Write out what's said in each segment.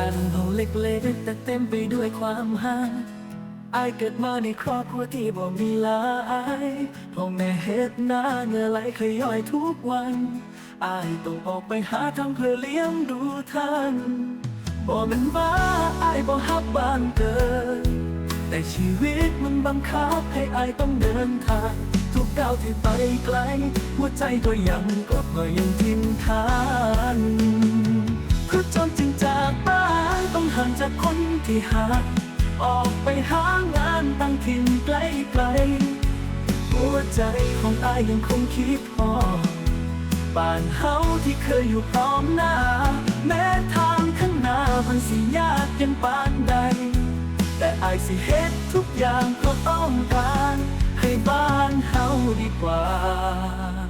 านห้องเล็กๆแต่เต็มไปด้วยความห่างอายเกิดมาในครอบครัวที่บ่มีลาอายพ่อแม่เฮ็ดนาเงื่อไหลเคยย่อยทุกวันอายต้องออกไปหาทำเพื่อเลี้ยงดูท่านบ่แมันว่าอายบ่ฮับบ้านเกิด แต่ชีวิตมันบังคับให้อายต้องเดินทาง ทุกก้าวที่ไปไกล หัวใจก็ยังกลับมายังทิมทาน เพราะจนจึงจากบ้านต้องห่างจากคนที่หักออกไปหางานตั้งถิ่นไกลไกลๆหัวใจของอายยังคงคิดพอบ้านเฮาที่เคยอยู่พร้อมหน้า แม้ทางข้างหน้ามันสิยากยังปานใด แต่อายสิเฮ็ดทุกอย่างเพราะต้องการ ให้บ้านเฮาดีกว่า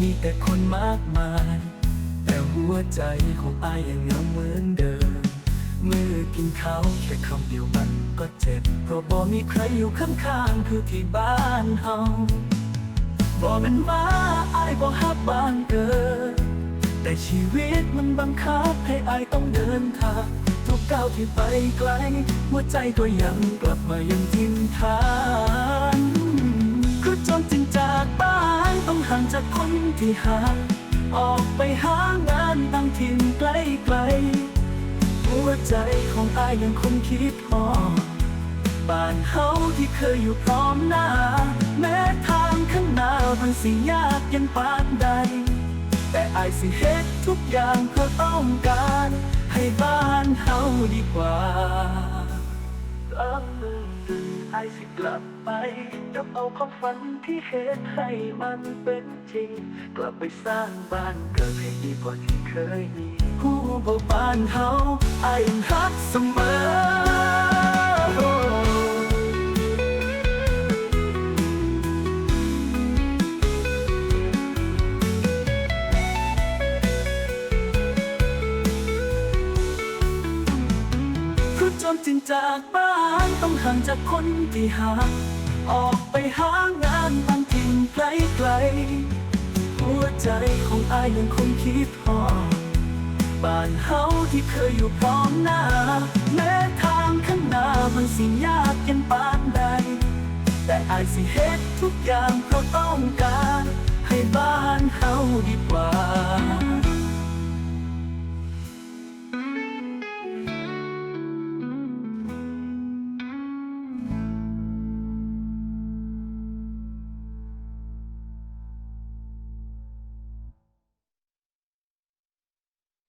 มีแต่คนมากมาย แต่หัวใจของอายยังยังเหมือนเดิมเมื่อกินเขาแค่คำเดียวมันก็เจ็บ เพราะบ่มีใครอยู่ข้างๆคือที่บ้านเฮาบ่มันว่าอายบ่ฮับบ้านเกิด แต่ชีวิตมันบังคับให้อายต้องเดินทางทุกก้าวที่ไปไกล หัวใจก็ยังกลับมายังทิมทาน ที่หักออกไปหางานตั้งถิ่นไกลไกลหัวใจของอายยังคงคิดพอบ้านเฮาที่เคยอยู่พร้อมหน้า แม้ทางข้างหน้ามันสิยากยังปานใด แต่อายสิเฮ็ดทุกอย่างเพื่อต้องการ ให้บ้านเฮาดีกว่า อายสิกลับไปกับเอาความฝันที่เฮ็ดให้มันเป็นจริง กลับไปสร้างบ้านเกิดให้ดีกว่าที่เคยมีผู้บอกบ้านเฮาไอายรักเสมอ เพราะจนจึงจากบ้านต้องห่างจากคนที่หักออกไปหางานบางถิ่นไกลไกลหัวใจของอายยังคงคิดพอบ้านเฮาที่เคยอยู่พร้อมหน้า แม้ทางข้างหน้ามันสิยากยันปานใด แต่อายสิเฮ็ดทุกอย่างเพราะต้องการ ให้บ้านเฮาดีกว่า